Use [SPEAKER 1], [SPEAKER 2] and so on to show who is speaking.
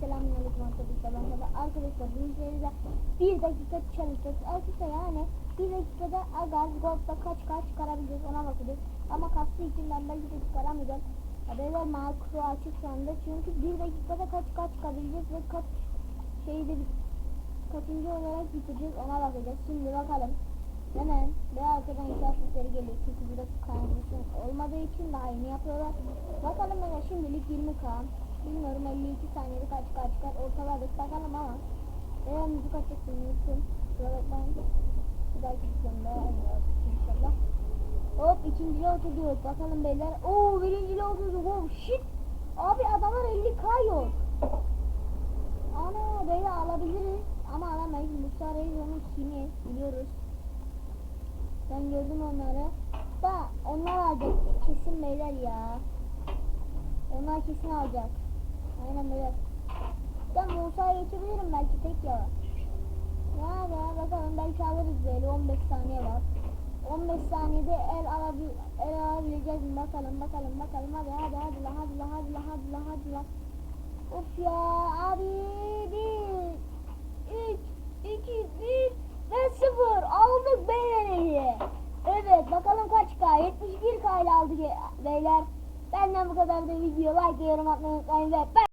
[SPEAKER 1] Selamünaleyküm arkadaşlar. Arkadaşlar bu seride bir dakika çalışacağız. Arkadaşlar yani bir dakikada Agar Gold'da kaç kaç çıkarabileceğiz ona bakacağız. Ama kastı için belki de çıkaramayacağım. Ya Böyle makro açık şu anda. Çünkü bir dakikada kaç kaç çıkabileceğiz ve kaç şeyde kaçıncı olarak bitireceğiz ona bakacağız. Şimdi bakalım. Hemen ve arkadan inşaat sesleri geliyor. Çünkü burada kaynaklı olmadığı için daha yeni yapıyorlar. Bakalım hemen şimdilik 20k. Bilmiyorum 52 saniyede kaç kaç çıkar. Ortaladık bakalım ama. Eğer müzik açacaksın unuttum. Kusura bakmayın. Bir dahaki inşallah. Hop ikinciye oturduk. Bakalım beyler. Oo birinciye oturduk. Oh shit. Abi adamlar 50k yok. Ana böyle alabiliriz. Ama alamayız. Musa Reis onun kimi biliyoruz. Ben gördüm onları. Da onlar alacak kesin beyler ya. Onlar kesin alacak. Aynen beyler. Ben Musa'ya geçebilirim belki tek ya. Ya ya bakalım belki alırız böyle 15 saniye var. 15 saniyede el, alabil el alabileceğiz mi bakalım bakalım bakalım hadi hadi hadi la hadi la hadi la hadi la hadi la. Of ya abi bir, üç, iki, bir ve sıfır aldık beyleri. Evet bakalım kaç K? 71 K ile aldık beyler. Benden bu kadar da video like yorum atmayı unutmayın ve ben